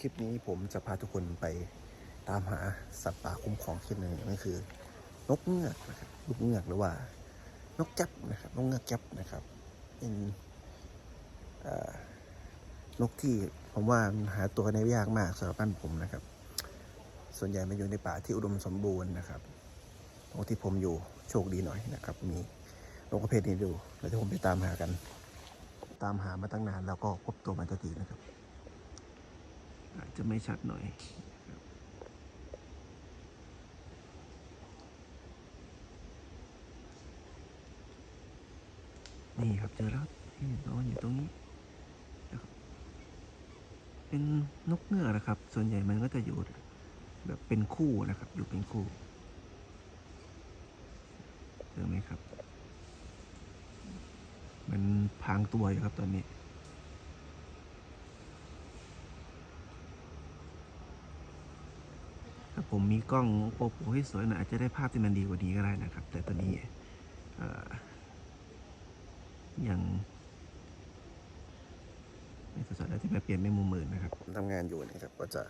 คลิปนี้ผมจะพาทุกคนไปตามหาสัตว์ป่าคุ้มครองชนิดหนึ่งนั่นคือนกเงือกนะครับลูกเงือกหรือว่านกแก๊ปนะครับนกเงือกแก๊ปนะครับเป็นนกที่ผมว่าหาตัวได้ยากมากสำหรับบ้านผมนะครับ ส่วนใหญ่มันอยู่ในป่าที่อุดมสมบูรณ์นะครับตรงที่ผมอยู่โชคดีหน่อยนะครับ มีนกประเภทนี้ดูแล้วที่ผมไปตามหากัน ตามหามาตั้งนานแล้วก็พบตัวมันตัวทีนะครับ จะไม่ชัดหน่อยนี่ครับเจอแล้วนี่นอนอยู่ตรงนี้นะครับเป็นนกเงือกนะครับ ส่วนใหญ่มันก็จะอยู่แบบเป็นคู่นะครับ อยู่เป็นคู่เจอไหมครับ มันพางตัวอยู่ครับตอนนี้ ถ้า ผมมีกล้องโปรโปรให้สวยหน่อยอาจจะได้ภาพที่มันดีกว่านี้ก็ได้นะครับ แต่ตอนนี้เอ่อยังไม่สดๆแล้วที่มาเปลี่ยนเป็นมุมมือนะครับทำงานอยู่นะครับ ก็จะ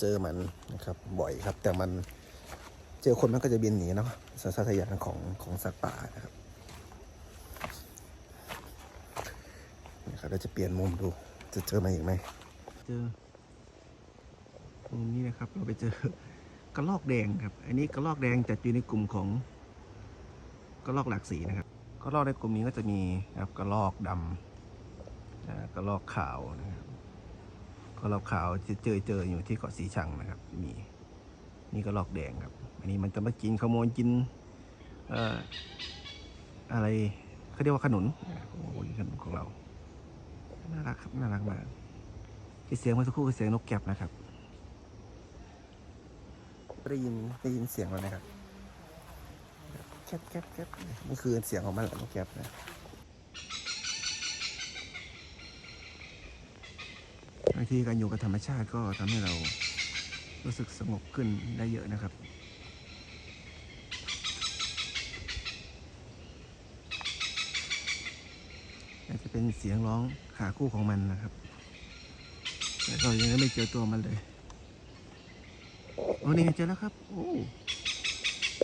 เจอมันนะครับบ่อยครับ แต่มันเจอคนมันก็จะบินหนีเนาะสัญชาตญาณของของสัตว์ป่านะครับนะครับเราจะเปลี่ยนมุมดูจะเจอมาอีกไหมเจอมุมนี้นะครับ เราไปเจอ กระลอกแดงครับ อันนี้กระลอกแดงจัดอยู่ในกลุ่มของกระลอกหลากสีนะครับกระลอกในกลุ่มนี้ก็จะมีนะครับกระลอกดำกระลอกขาวนะครับกระลอกขาวจะเจอเจออยู่ที่เกาะสีชังนะครับมีนี่กระลอกแดงครับ อันนี้มันจะมากินขโมยกินอะไรเขาเรียกว่าขนุนนะครับขโมยขนุนของเราน่ารักครับน่ารักมากเสียงเมื่อสักครู่คือเสียงนกแก็บนะครับ ได้ยินได้ยินเสียงมันนะครับแคบแคบแคบนี่คือเสียงของมันแหละนกแคบนะบางทีการอยู่กับธรรมชาติก็ทำให้เรารู้สึกสงบขึ้นได้เยอะนะครับอาจจะเป็นเสียงร้องขาคู่ของมันนะครับ แต่ก็ยังไม่เจอตัวมันเลย โอ้นี่เจอแล้วครับ โอ้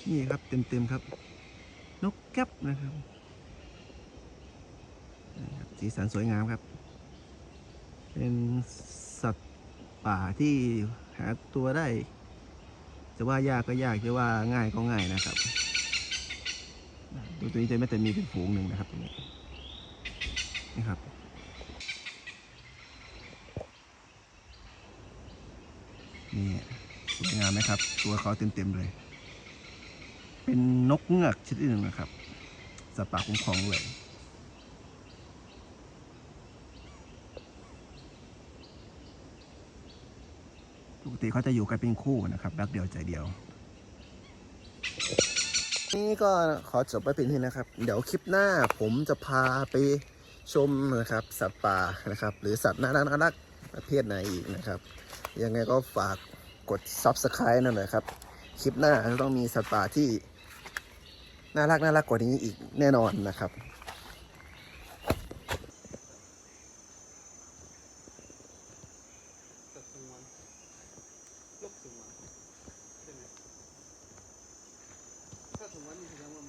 นี่ครับเต็มเต็มๆครับ นกแก๊ปนะครับนี่ครับสีสันสวยงามครับ เป็นสัตว์ป่าที่หาตัวได้ จะว่ายากก็ยากจะว่าง่ายก็ง่ายนะครับดูตัวนี้จะไม่แต่มีเป็นฝูงหนึ่งนะครับตรงนี้นี่ครับนี่ สวยงามไหมครับ ตัวเขาเต็มๆเลย เป็นนกเงือกชนิดหนึ่งนะครับสัตว์ป่าคุ้มครองด้วยปกติเขาจะอยู่กันเป็นคู่นะครับรักเดียวใจเดียว นี่ก็ขอจบไปเพียงเท่านี้นะครับ เดี๋ยวคลิปหน้าผมจะพาไปชมนะครับ สัตว์ป่านะครับ หรือสัตว์น่ารักน่ารักประเภทไหนอีกนะครับ ยังไงก็ฝาก กด Subscribe นั่นหน่อยครับ คลิปหน้าจะต้องมีสัตว์ป่าที่ น่ารักน่ารักกว่านี้อีกแน่นอนนะครับถ้าสมมติว่านี่แสดงว่า